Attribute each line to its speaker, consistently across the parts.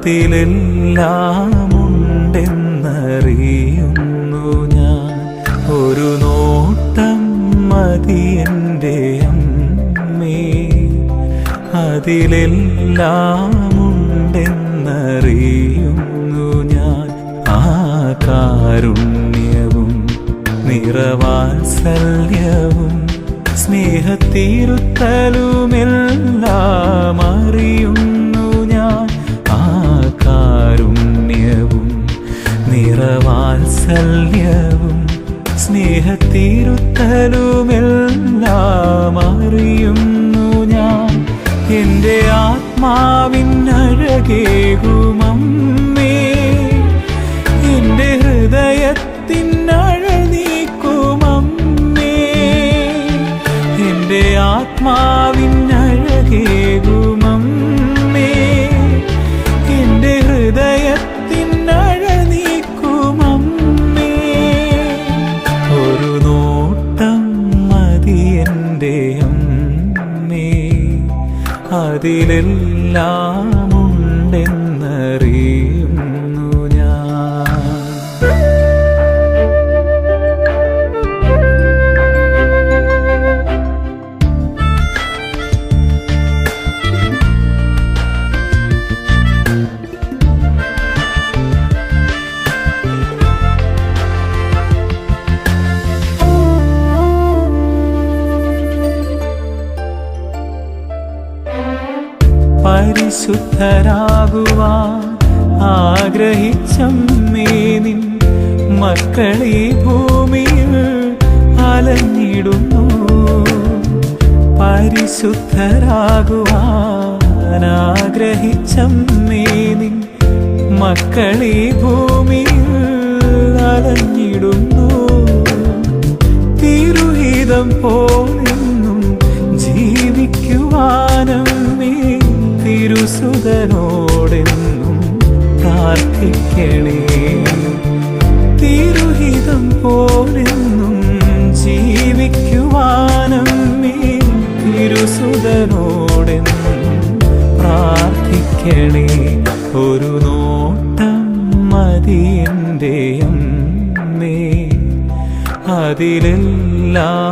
Speaker 1: അതിലെല്ലാം ഉണ്ടെന്നറിയുന്നു ഞാൻ. ഒരു നോട്ടം മതി എന്റെ അമ്മേ. അതിലെല്ലാം ഉണ്ടെന്നറിയുന്നു ഞാൻ. ആ കാരുണ്യവും നിറവാത്സല്യവും സ്നേഹത്തിരുത്തലുമെല്ലാം അറിയുന്നു നിറവാത്സല്യവും സ്നേഹത്തിരുത്തലുമെല്ലാം അറിയുന്നു ഞാൻ എന്റെ ആത്മാവിനഴകേകുമമ്മേ എന്റെ ഹൃദയത്തിനഴ നീക്കുമമ്മേ എന്റെ ആത്മാവിനഴകേകുമമ്മേ അതിലെല്ലാം പരിശുദ്ധരാകുവാൻ ആഗ്രഹിച്ചമ്മേ നിൻ മക്കളീ ഭൂമിയിൽ അലഞ്ഞിടുന്നു. പരിശുദ്ധരാകുവാൻ ആഗ്രഹിച്ചമ്മേ നിൻ മക്കളീ ഭൂമിയിൽ അലഞ്ഞിടുന്നു. തിരുഹിതം പോലെന്നും ജീവിക്കുവാനമ്മേ തിരുസുതനോടെന്നും പ്രാർത്ഥിക്കണേ. തിരുഹിതം പോലെന്നും ജീവിക്കുവാനും തിരുസുതനോടെന്നും പ്രാർത്ഥിക്കണേ. ഒരു നോട്ടം മതി എന്റെ അതിലെല്ലാം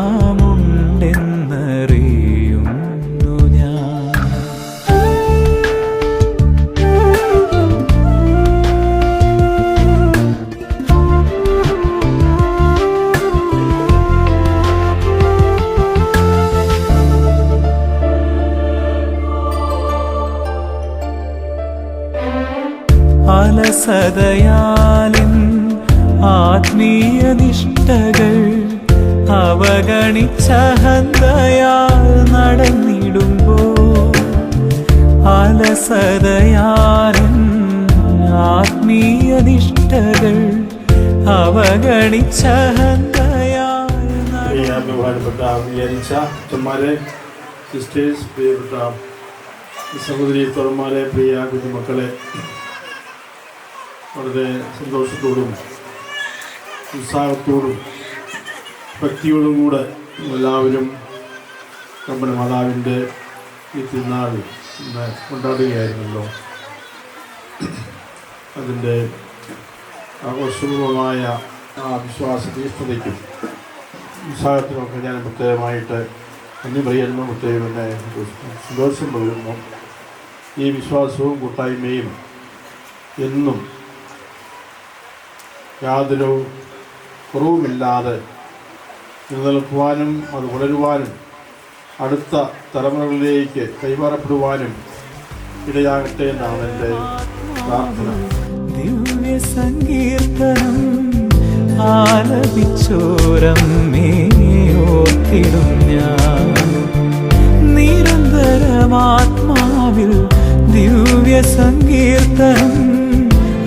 Speaker 1: അലസതയാലിൻ ആത്മീയ നിഷ്ഠകൾ അവഗണിച്ചഹന്തയാൽ നടന്നിടുമ്പോൾ അലസതയാലിൻ ആത്മീയ നിഷ്ഠകൾ അവഗണിച്ചഹന്തയാൽ
Speaker 2: ബഹുമാനപ്പെട്ട വിചാരിച്ച അച്ഛന്മാരെ സിസ്റ്റേഴ്സ് പ്രിയപ്പെട്ട പ്രിയ കുഞ്ഞുമക്കളെ വളരെ സന്തോഷത്തോടും ഉത്സാഹത്തോടും ഭക്തിയോടും കൂടെ എല്ലാവരും നമ്മുടെ മാതാവിന്റെ ഈ തിരുനാൾ ഇന്ന് കൊണ്ടാടുകയായിരുന്നല്ലോ. അതിന്റെ ആഘോഷപൂർവമായ ആ വിശ്വാസ തീഷ്ണതയ്ക്കും ഉത്സാഹത്തിനൊക്കെ ഞാൻ പ്രത്യേകമായിട്ട് നന്ദി പറയുന്നു. പ്രത്യേകം എന്നെ സന്തോഷം പകരുന്നു. ഈ വിശ്വാസവും കൂട്ടായ്മയും എന്നും യാതൊരു കുറവുമില്ലാതെ നിലനിൽക്കുവാനും അത് വളരുവാനും അടുത്ത തലമുറകളിലേക്ക് കൈമാറപ്പെടുവാനും ഇടയാകട്ടെ എന്നാണ് എന്റെ പ്രാർത്ഥന.
Speaker 1: ദിവ്യ സങ്കീർത്തനം ആലപിച്ചോരം ഓർത്തിടും ഞാൻ. നിരന്തരമാത്മാവിൽ ദിവ്യ സങ്കീർത്തനം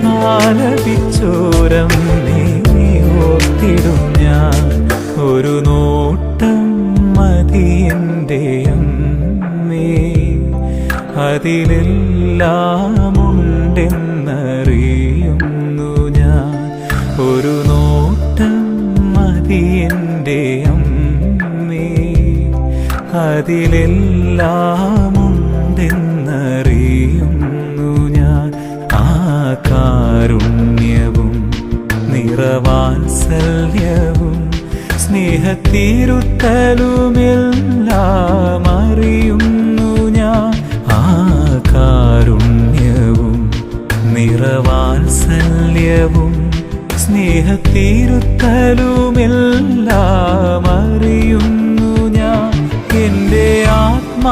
Speaker 1: ആലപിച്ചോരമ്മേ ഓർത്തിടും ഞാൻ. ഒരു നോട്ടം മതി എന്റെ അമ്മേ. അതിലെല്ലാം ഉണ്ടെന്നറിയുന്നു ഞാൻ. ഒരു നോട്ടം മതി എന്റെ അമ്മേ. അതിലെല്ലാമുണ്ടെന്നറിയുന്നു സ്നേഹത്തിരുത്തലുമെല്ലാം അറിയുന്നു ഞാൻ ആ കാരുണ്യവും നിറവാത്സല്യവും സ്നേഹത്തിരുത്തലുമെല്ലാം അറിയുന്നു ഞാൻ എന്റെ ആത്മാവിനഴകേകുമമ്മേ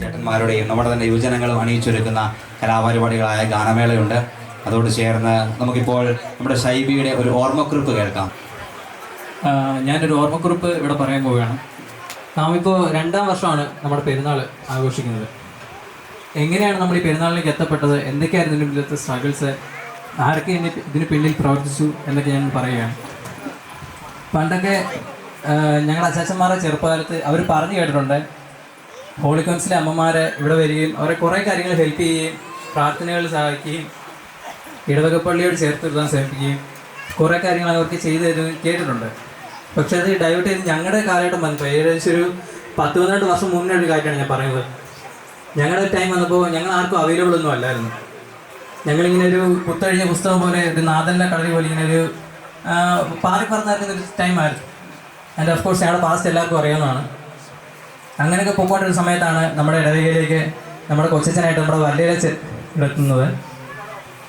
Speaker 3: ചേട്ടന്മാരുടെയും നമ്മുടെ തന്നെ യുവജനങ്ങളും അണിയിച്ചൊരുക്കുന്ന കലാപരിപാടികളായ ഗാനമേളയുണ്ട്. അതോട് ചേർന്ന് നമുക്കിപ്പോൾ നമ്മുടെ ഷൈബിയുടെ ഒരു ഓർമ്മക്കുറിപ്പ് കേൾക്കാം.
Speaker 4: ഞാനൊരു ഓർമ്മക്കുറിപ്പ് ഇവിടെ പറയാൻ പോവുകയാണ്. നാം ഇപ്പോൾ രണ്ടാം വർഷമാണ് നമ്മുടെ പെരുന്നാൾ ആഘോഷിക്കുന്നത്. എങ്ങനെയാണ് നമ്മൾ ഈ പെരുന്നാളിലേക്ക് എത്തപ്പെട്ടത്? എന്തൊക്കെയായിരുന്നു ഇതിന്റെ പിന്നിലത്തെ സ്ട്രഗിൾസ് ആരൊക്കെ ഇതിന് പിന്നിൽ പ്രവർത്തിച്ചു എന്നൊക്കെ ഞാൻ പറയുകയാണ്. പണ്ടൊക്കെ ഞങ്ങളുടെ അച്ചാച്ചന്മാരെ ചെറുപ്പകാലത്ത് അവർ പറഞ്ഞു കേട്ടിട്ടുണ്ട്. ഹോളിക്കോൺസിലെ കൗൺസിലെ അമ്മമാരെ ഇവിടെ വരികയും അവരെ കുറേ കാര്യങ്ങൾ ഹെൽപ്പ് ചെയ്യുകയും പ്രാർത്ഥനകൾ സഹായിക്കുകയും ഇടവകപ്പള്ളിയോട് ചേർത്ത് നിർത്താൻ ശ്രമിക്കുകയും കുറേ കാര്യങ്ങൾ അവർക്ക് ചെയ്തു തരുന്നത് കേട്ടിട്ടുണ്ട്. പക്ഷേ അത് ഡൈവേർട്ട് ചെയ്ത് ഞങ്ങളുടെ കാലഘട്ടം വന്നപ്പോൾ ഏകദേശം ഒരു പത്ത് പന്ത്രണ്ട് വർഷം മുന്നേ ഒരു കാര്യമാണ് ഞാൻ പറയുന്നത്. ഞങ്ങളുടെ ടൈം വന്നപ്പോൾ ഞങ്ങൾ ആർക്കും അവൈലബിൾ ഒന്നും അല്ലായിരുന്നു. ഞങ്ങളിങ്ങനെ ഒരു കുത്തഴിഞ്ഞ പുസ്തകം പോലെ ഒരു നാദന്റെ കളരി പോലെ ഇങ്ങനെ ഒരു പാറി ഒരു ടൈമായിരുന്നു ആൻഡ് ഓഫ് കോഴ്സ് ഞങ്ങളുടെ പാസ്റ്റ് എല്ലാവർക്കും അറിയാവുന്നതാണ്. അങ്ങനെയൊക്കെ പോയിക്കൊണ്ടിരുന്ന സമയത്താണ് നമ്മുടെ ഇടവകയിലേക്ക് നമ്മുടെ കൊച്ചച്ഛനായിട്ട് നമ്മുടെ വല്ലയിലച്ചൻ ഇവിടെ എത്തുന്നത്.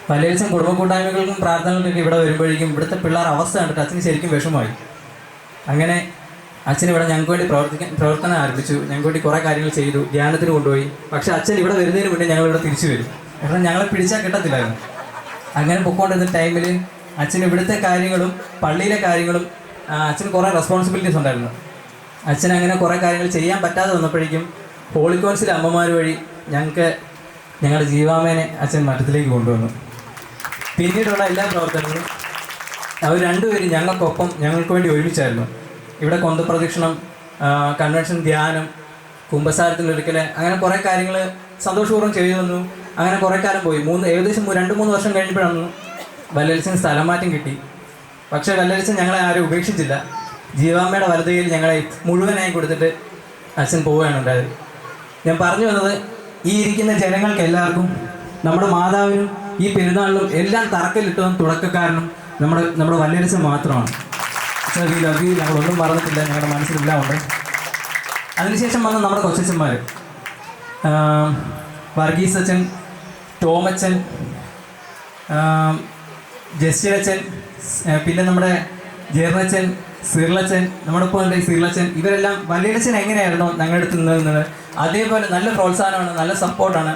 Speaker 4: വല്ലയിലച്ചൻ കുടുംബ കൂട്ടായ്മകൾക്കും പ്രാർത്ഥനകൾക്കൊക്കെ ഇവിടെ വരുമ്പോഴേക്കും ഇവിടുത്തെ പിള്ളേർ അവസ്ഥ കണ്ടിട്ട് അച്ഛന് ശരിക്കും വിഷമമായി. അങ്ങനെ അച്ഛൻ ഇവിടെ ഞങ്ങൾക്ക് വേണ്ടി പ്രവർത്തിക്കാൻ പ്രവർത്തനം ആരംഭിച്ചു. ഞങ്ങൾക്ക് വേണ്ടി കുറേ കാര്യങ്ങൾ ചെയ്തു. ധ്യാനത്തിന് കൊണ്ടുപോയി. പക്ഷെ അച്ഛൻ ഇവിടെ വരുന്നതിന് മുന്നേ ഞങ്ങൾ ഇവിടെ തിരിച്ചു വരും. കാരണം ഞങ്ങളെ പിടിച്ചാൽ കിട്ടത്തില്ലായിരുന്നു. അങ്ങനെ പൊക്കോണ്ടിരുന്ന ടൈമിൽ അച്ഛൻ ഇവിടുത്തെ കാര്യങ്ങളും പള്ളിയിലെ കാര്യങ്ങളും അച്ഛന് കുറേ റെസ്പോൺസിബിലിറ്റീസ് ഉണ്ടായിരുന്നു. അച്ഛൻ അങ്ങനെ കുറേ കാര്യങ്ങൾ ചെയ്യാൻ പറ്റാതെ വന്നപ്പോഴേക്കും ഹോളി കൗൺസിലെ അമ്മമാർ വഴി ഞങ്ങൾക്ക് ഞങ്ങളുടെ ജീവാമേനെ അച്ഛൻ മഠത്തിലേക്ക് കൊണ്ടുവന്നു. പിന്നീടുള്ള എല്ലാ പ്രവർത്തനങ്ങളും അവർ രണ്ടുപേരും ഞങ്ങൾക്കൊപ്പം ഞങ്ങൾക്ക് വേണ്ടി ഒരുമിച്ചായിരുന്നു. ഇവിടെ കൊന്ത പ്രദക്ഷിണം കൺവെൻഷൻ ധ്യാനം കുംഭസാരത്തിൽ ഒരിക്കൽ അങ്ങനെ കുറേ കാര്യങ്ങൾ സന്തോഷപൂർവം ചെയ്തു തന്നു. അങ്ങനെ കുറേ കാലം പോയി. മൂന്ന് ഏകദേശം രണ്ട് മൂന്ന് വർഷം കഴിഞ്ഞപ്പോഴാണ് വല്ലൽസിന് സ്ഥലം മാറ്റം കിട്ടി. പക്ഷേ വെള്ളരിച്ചൻ ഞങ്ങളെ ആരും ഉപേക്ഷിച്ചില്ല. ജീവാമ്മയുടെ വലതുകയിൽ ഞങ്ങളെ മുഴുവനായി കൊടുത്തിട്ട് അച്ഛൻ പോവുകയാണ് ഉണ്ടായത്. ഞാൻ പറഞ്ഞു വന്നത് ഈ ഇരിക്കുന്ന ജനങ്ങൾക്ക് എല്ലാവർക്കും നമ്മുടെ മാതാവിനും ഈ പെരുന്നാളിലും എല്ലാം തറക്കല്ലിട്ടതും തുടക്കക്കാരനും നമ്മുടെ നമ്മുടെ വല്ലരസൻ മാത്രമാണ്. ഞങ്ങളൊന്നും പറഞ്ഞിട്ടില്ല. ഞങ്ങളുടെ മനസ്സിലെല്ലാം ഉണ്ട്. അതിനുശേഷം വന്ന നമ്മുടെ കൊച്ചച്ഛന്മാർ വർഗീസ് അച്ഛൻ ടോമച്ചൻ ജസ്റ്റിനച്ഛൻ പിന്നെ നമ്മുടെ ജയറച്ചൻ സിർലച്ചൻ നമ്മുടെ ഒപ്പം ഉണ്ട് ഈ സിർലച്ചൻ ഇവരെല്ലാം വലിയച്ഛൻ എങ്ങനെയായിരുന്നു ഞങ്ങളുടെ അടുത്ത് നിന്നത്? അതേപോലെ നല്ല പ്രോത്സാഹനമാണ് നല്ല സപ്പോർട്ടാണ്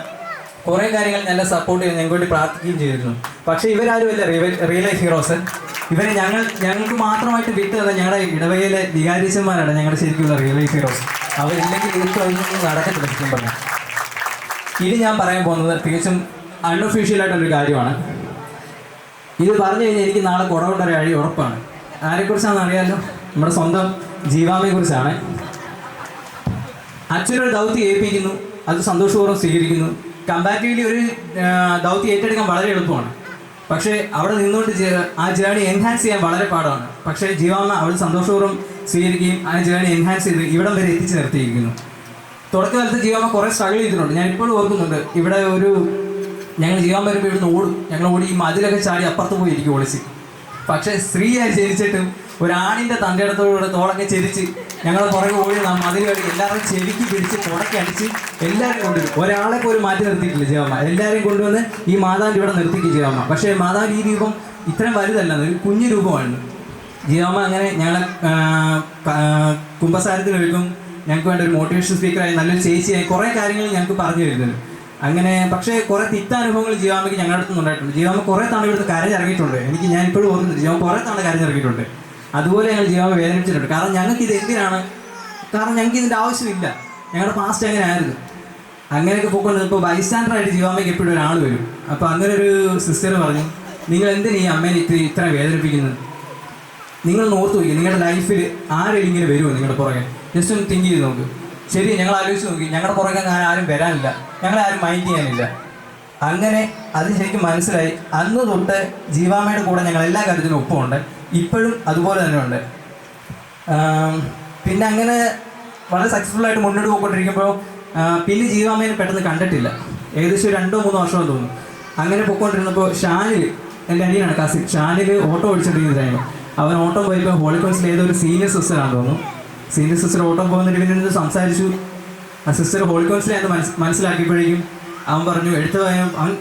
Speaker 4: കുറേ കാര്യങ്ങൾ നല്ല സപ്പോർട്ട് ചെയ്ത് ഞങ്ങൾക്ക് വേണ്ടി പ്രാർത്ഥിക്കുകയും ചെയ്തിരുന്നു. പക്ഷേ ഇവരാരുമല്ല റിയൽ ലൈഫ് ഹീറോസ് ഇവരെ ഞങ്ങൾ ഞങ്ങൾക്ക് മാത്രമായിട്ട് വിട്ട് തന്നെ ഞങ്ങളുടെ ഇടവകയിലെ വികാരിച്ചന്മാരാണ് ഞങ്ങളുടെ ശരിക്കുള്ള റിയൽ ലൈഫ് ഹീറോസ് അവരില്ലെങ്കിൽ ഇല്ലെങ്കിൽ നടക്കത്തില്ല ശരിക്കും പറഞ്ഞാൽ. ഇനി ഞാൻ പറയാൻ പോകുന്നത് തികച്ചും അൺഒഫീഷ്യൽ ആയിട്ടുള്ളൊരു കാര്യമാണ്. ഇത് പറഞ്ഞു കഴിഞ്ഞാൽ എനിക്ക് നാളെ കുടവുണ്ട ഒരു അഴി ഉറപ്പാണ്. ആരെക്കുറിച്ചാണെന്ന് അറിയാമല്ലോ നമ്മുടെ സ്വന്തം ജീവാമയെ കുറിച്ചാണ്. അച്ഛനൊരു ദൗത്യം ഏൽപ്പിക്കുന്നു. അത് സന്തോഷപൂർവം സ്വീകരിക്കുന്നു. കമ്പാരിറ്റീവ്ലി ഒരു ദൗത്യം ഏറ്റെടുക്കാൻ വളരെ എളുപ്പമാണ്. പക്ഷേ അവിടെ നിന്നുകൊണ്ട് ആ ജേണി എൻഹാൻസ് ചെയ്യാൻ വളരെ പാടാണ്. പക്ഷേ ജീവാമ അവൾ സന്തോഷപൂർവം സ്വീകരിക്കുകയും ആ ജേണി എൻഹാൻസ് ചെയ്ത് ഇവിടം വരെ എത്തിച്ചു നിർത്തിയിരിക്കുന്നു. തുടക്കകാലത്ത് ജീവാമ്മ കുറേ സ്ട്രഗിൾ ചെയ്തിട്ടുണ്ട്. ഞാൻ ഇപ്പോഴും ഓർക്കുന്നുണ്ട്. ഇവിടെ ഒരു ഞങ്ങൾ ജീവാൻ വരുമ്പോൾ ഇവിടുന്ന് ഓടും. ഞങ്ങൾ ഓടി ഈ മതിലൊക്കെ ചാടി അപ്പുറത്ത് പോയി ഇരിക്കും ഒളിച്ച് പക്ഷേ സ്ത്രീയായി ചരിച്ചിട്ടും ഒരാണിന്റെ തന്റെ ഇടത്തോടെ തോളൊക്കെ ചെരിച്ച് ഞങ്ങൾ പുറകെ ഓടി മതിൽ വഴി എല്ലാവരും ചെവിക്ക് പിടിച്ച് പുറക്കെ അടിച്ച് എല്ലാവരും കൊണ്ടുവരും. ഒരാളെ പോലും മാറ്റി നിർത്തിയിട്ടില്ല ജീവമ്മ എല്ലാവരെയും കൊണ്ടുവന്ന് ഈ മാതാവിന്റെ ഇവിടെ നിർത്തിക്കും ജീവമ്മ പക്ഷേ മാതാവിന്റെ ഈ രൂപം ഇത്രയും വലുതല്ല ഒരു കുഞ്ഞു രൂപമാണ് ജീവമ്മ അങ്ങനെ ഞങ്ങളെ കുംഭസാരത്തിൽ ക- ആ, കുംഭസാരത്തിന് ഞങ്ങൾക്ക് വേണ്ട ഒരു മോട്ടിവേഷൻ സ്പീക്കറായി നല്ലൊരു ചേച്ചിയായി കുറേ കാര്യങ്ങൾ ഞങ്ങൾക്ക് പറഞ്ഞു തരുന്നത് അങ്ങനെ പക്ഷേ കുറേ തിക്താനുഭവങ്ങൾ ജീവാമയ്ക്ക് ഞങ്ങളുടെ അടുത്ത് ഉണ്ടായിട്ടുണ്ട്. ജീവാമ കുറെ തവണ ഇവിടുത്തെ കരഞ്ഞിറങ്ങിയിട്ടുണ്ട്. എനിക്ക് ഞാൻ ഇപ്പോഴും ഓർക്കുന്നുണ്ട്. ജീവാമ കുറെ തവണ കരഞ്ഞിറങ്ങിയിട്ടുണ്ട്. അതുപോലെ ഞങ്ങൾ ജീവാമ വേദനിപ്പിച്ചിട്ടുണ്ട്. കാരണം ഞങ്ങൾക്ക് ഇത് എന്തിനാണ്? കാരണം ഞങ്ങൾക്ക് ഇതിന്റെ ആവശ്യമില്ല. ഞങ്ങളുടെ പാസ്റ്റ് അങ്ങനെ ആയിരുന്നു. അങ്ങനെയൊക്കെ പോയിക്കൊണ്ട് ഇപ്പോൾ ബൈസ്റ്റാൻഡർ ആയിട്ട് ജീവാമയ്ക്ക് എപ്പോഴും ഒരാൾ വരും. അപ്പോൾ അങ്ങനെ ഒരു സിസ്റ്റർ പറഞ്ഞു നിങ്ങൾ എന്തിനാ ഈ അമ്മേനെ ഇത്ര ഇത്ര വേദനിപ്പിക്കുന്നത്? നിങ്ങൾ ഓർത്ത് നോക്കി നിങ്ങളുടെ ലൈഫിൽ ആരെങ്കിലും വരുമോ നിങ്ങളുടെ പുറകെ? ജസ്റ്റ് ഒന്ന് തിങ്ക് ചെയ്ത് നോക്ക്. ശരി ഞങ്ങൾ ആലോചിച്ച് നോക്കി. ഞങ്ങളുടെ പുറകെ അങ്ങനെ ആരും വരാനില്ല. ഞങ്ങളെ ആരും മൈൻഡ് ചെയ്യാനില്ല. അങ്ങനെ അത് ശരിക്കും മനസ്സിലായി. അന്ന് തൊട്ട് ജീവാമയുടെ കൂടെ ഞങ്ങൾ എല്ലാ കാര്യത്തിലും ഒപ്പമുണ്ട്. ഇപ്പോഴും അതുപോലെ തന്നെ ഉണ്ട് പിന്നെ അങ്ങനെ വളരെ സക്സസ്ഫുൾ ആയിട്ട് മുന്നോട്ട് പോയിക്കൊണ്ടിരിക്കുമ്പോൾ പിന്നെ ജീവാമയെ പെട്ടെന്ന് കണ്ടിട്ടില്ല. ഏകദേശം രണ്ടോ മൂന്നോ വർഷമോ തോന്നുന്നു. അങ്ങനെ പോയിക്കൊണ്ടിരുന്നപ്പോൾ ഷാനിൽ എന്റെ അനിയനാണ് കസിൻ ഷാനിൽ ഓട്ടോ ഓടിച്ചിട്ടിരിക്കുന്ന ടൈം അവൻ ഓട്ടോ പോയപ്പോൾ ഹോളിക്കോൺസിൽ ഏതോ ഒരു സീനിയർ സിസ്റ്ററാണെന്ന് തോന്നുന്നു. സീനിയർ സിസ്റ്റർ ഓട്ടം പോകുന്ന രീതിയിൽ സംസാരിച്ചു. ആ സിസ്റ്റർ ഹോളിക്കോൺസിലാന്ന് മനസ് മനസ്സിലാക്കിയപ്പോഴേക്കും അവൻ പറഞ്ഞു എടുത്തുപോയ അവൻ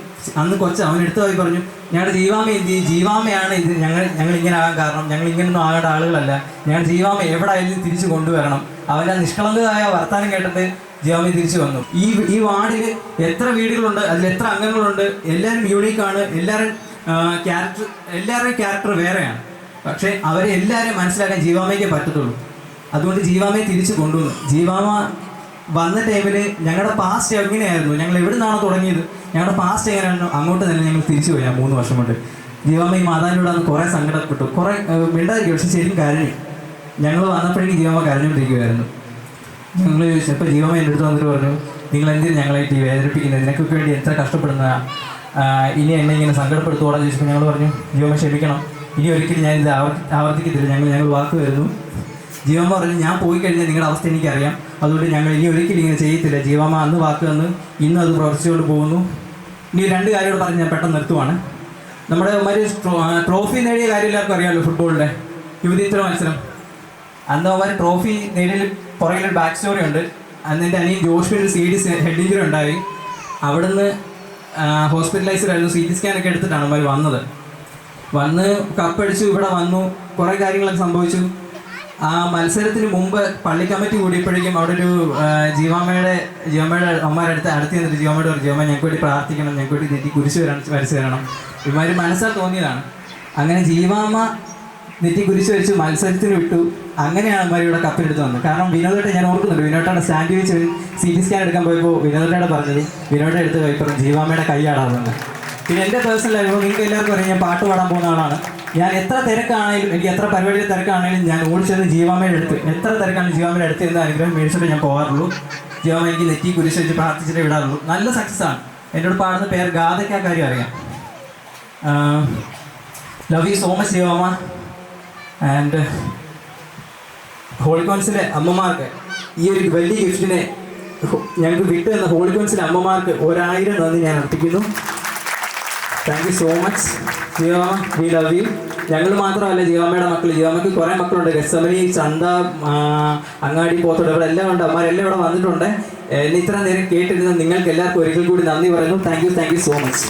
Speaker 4: അന്ന് കൊച്ച അവൻ എടുത്തുപോയി പറഞ്ഞു ഞങ്ങളുടെ ജീവാമ എന്ത് ജീവാമയാണ് ഇത് ഞങ്ങൾ ഞങ്ങൾ ഇങ്ങനെ ആകാൻ കാരണം. ഞങ്ങൾ ഇങ്ങനൊന്നും ആകേണ്ട ആളുകളല്ല. ഞങ്ങളുടെ ജീവാമ എവിടെ ആയാലും തിരിച്ചു കൊണ്ടുവരണം. അവന്റെ നിഷ്കളങ്കതായ വർത്താനം കേട്ടിട്ട് ജീവാമ തിരിച്ചു വന്നു. ഈ ഈ വാർഡിൽ എത്ര വീടുകളുണ്ട് അതിൽ എത്ര അംഗങ്ങളുണ്ട് എല്ലാവരും യൂണീക്കാണ് എല്ലാവരും ക്യാരക്ടർ എല്ലാവരുടെയും ക്യാരക്ടർ വേറെയാണ്. പക്ഷേ അവരെ എല്ലാവരെയും മനസ്സിലാക്കാൻ ജീവാമയ്ക്ക് പറ്റത്തുള്ളൂ. അതുകൊണ്ട് ജീവാമയെ തിരിച്ചു കൊണ്ടുവന്നു. ജീവാമ വന്ന ടൈമിൽ ഞങ്ങളുടെ പാസ്റ്റ് എങ്ങനെയായിരുന്നു? ഞങ്ങൾ എവിടെ നിന്നാണ് തുടങ്ങിയത്? ഞങ്ങളുടെ പാസ്റ്റ് എങ്ങനെയായിരുന്നു അങ്ങോട്ട് തന്നെ ഞങ്ങൾ തിരിച്ചു പോയി ആ മൂന്ന് വർഷം കൊണ്ട്. ജീവാമ ഈ മാതാവിനോട് അന്ന് കുറേ സങ്കടപ്പെട്ടു. കുറേ മിണ്ടായിരിക്കും പക്ഷെ ശരിക്കും കരഞ്ഞു. ഞങ്ങൾ വന്നപ്പോഴേക്കും ജീവാമ കരഞ്ഞുകൊണ്ടിരിക്കുമായിരുന്നു ഞങ്ങൾ ചോദിച്ചു അപ്പോൾ ജീവാമ എന്റെ അടുത്ത് വന്നിട്ട് പറഞ്ഞു നിങ്ങൾ എന്തിനു ഞങ്ങളായിട്ട് വേദനിപ്പിക്കുന്നത്? നിനക്കൊക്കെ വേണ്ടി എത്ര കഷ്ടപ്പെടുന്ന ഇനി എന്നെ ഇങ്ങനെ സങ്കടപ്പെടുത്തുവാടാ? ചോദിച്ചപ്പോൾ ഞങ്ങൾ പറഞ്ഞു ജീവാമ ക്ഷമിക്കണം. ഇനി ഒരിക്കലും ഞാൻ ഇത് ആവർത്തി ആവർത്തിക്കത്തില്ല. ഞങ്ങൾ ഞങ്ങൾ വാക്ക് വരുന്നു ജീവമ്മ പറഞ്ഞു ഞാൻ പോയി കഴിഞ്ഞാൽ നിങ്ങളുടെ അവസ്ഥ എനിക്കറിയാം. അതുകൊണ്ട് ഞങ്ങൾ ഇനി ഒരിക്കലും ഇങ്ങനെ ചെയ്യത്തില്ല. ജീവമ്മ അന്ന് വാക്ക് തന്ന് ഇന്ന് അത് പ്രവർത്തിച്ചുകൊണ്ട് പോകുന്നു. ഇനി രണ്ട് കാര്യങ്ങൾ പറഞ്ഞ് ഞാൻ പെട്ടെന്ന് നിർത്തുവാണ്. നമ്മുടെ ഒരു ട്രോഫി നേടിയ കാര്യം എല്ലാവർക്കും അറിയാമല്ലോ ഫുട്ബോളിന്റെ യുവതീത്ര മത്സരം. അന്ന് അവന്മാർ ട്രോഫി നേടിയ പുറകിലൊരു ബാക്ക് സ്റ്റോറി ഉണ്ട്. അന്ന് എന്റെ അനിയൻ ഒരു സീരിയസ് ഹെഡ് ഇഞ്ചുറി ഉണ്ടായി. അവിടുന്ന് ഹോസ്പിറ്റലൈസ്ഡ് ആയിരുന്നു. സി ടി സ്കാൻ ഒക്കെ എടുത്തിട്ടാണ് അവന്മാർ വന്നത്. വന്ന് കപ്പടിച്ചു ഇവിടെ വന്നു. കുറേ കാര്യങ്ങളൊക്കെ സംഭവിച്ചു. ആ മത്സരത്തിന് മുമ്പ് പള്ളി കമ്മിറ്റി കൂടിയപ്പോഴേക്കും അവിടെ ഒരു ജീവാമ്മയുടെ ജീവാമ്മയുടെ അമ്മമാരുടെ അടുത്ത് അടുത്ത് ചെന്നിട്ട് ജീവാമ്മയുടെ ഒരു ജീവാമ്മ ഞങ്ങൾക്ക് വേണ്ടി പ്രാർത്ഥിക്കണം ഞങ്ങൾക്ക് വേണ്ടി നെറ്റി കുരിശ് വരണം വരച്ച് തരണം. ഇവന്മാർ മനസ്സാ തോന്നിയതാണ്. അങ്ങനെ ജീവാമ്മ നെറ്റി കുരിശ് വെച്ച് മത്സരത്തിന് വിട്ടു. അങ്ങനെയാണ് അമ്മമാർ ഇവിടെ കപ്പിലെടുത്ത് വന്നത്. കാരണം വിനോദേട്ട ഞാൻ ഓർക്കുന്നുണ്ട് വിനോദയുടെ സ്റ്റാൻഡ് വെച്ച് സി ടി സ്കാൻ എടുക്കാൻ പോയപ്പോൾ വിനോദേട്ടയുടെ പറഞ്ഞത് വിനോദയുടെ അടുത്ത് പോയപ്പോൾ ജീവാമ്മയുടെ കൈയാടാറുണ്ട് പിന്നെ എന്റെ പേഴ്സണൽ അനുഭവം നിങ്ങൾക്ക് എല്ലാവർക്കും അറിയാം ഞാൻ പാട്ട് പാടാൻ പോകുന്ന ആളാണ്. ഞാൻ എത്ര തിരക്കാണെങ്കിലും എനിക്ക് എത്ര പരിപാടിയിൽ തിരക്കാണെങ്കിലും ഞാൻ ഓടിച്ചെന്ന് ജീവാമയുടെ അടുത്ത് എത്ര തിരക്കാണ് ജീവാമയുടെ അടുത്ത് എന്ന് അനുഗ്രഹം മേടിച്ചിട്ട് ഞാൻ പോകാറുള്ളൂ. ജീവാമ എനിക്ക് നെറ്റി കുരിശ് വെച്ച് പ്രാർത്ഥിച്ചിട്ട് വിടാറുള്ളൂ. നല്ല സക്സസ് ആണ്. എന്നോട് പാടുന്ന പേർ ഗാഥയ്ക്ക് ആ കാര്യം അറിയാം. Love you so much Jeevamma. And ഹോളിക്കോൺസിലെ അമ്മമാർക്ക് ഈ ഒരു വലിയ ഗിഫ്റ്റിനെ ഞങ്ങൾക്ക് വിട്ടു തന്ന ഹോളിക്കോൺസിലെ അമ്മമാർക്ക് ഒരായിരം നന്ദി ഞാൻ അർപ്പിക്കുന്നു. Thank you so much Jeevamma we love you ഞങ്ങൾ മാത്രമല്ല ജീവാമ്മയുടെ മക്കൾ ജീവാമ്മയ്ക്ക് കുറേ മക്കളുണ്ട്. ഗസമനി ചന്ത അങ്ങാടി പോത്തോട് ഇവിടെ എല്ലാം ഉണ്ട്. അമ്മമാരെല്ലാം ഇവിടെ വന്നിട്ടുണ്ട്. എന്നെ ഇത്ര നേരം കേട്ടിരുന്ന നിങ്ങൾക്ക് എല്ലാവർക്കും ഒരിക്കൽ കൂടി നന്ദി പറയുന്നു. Thank you thank you so much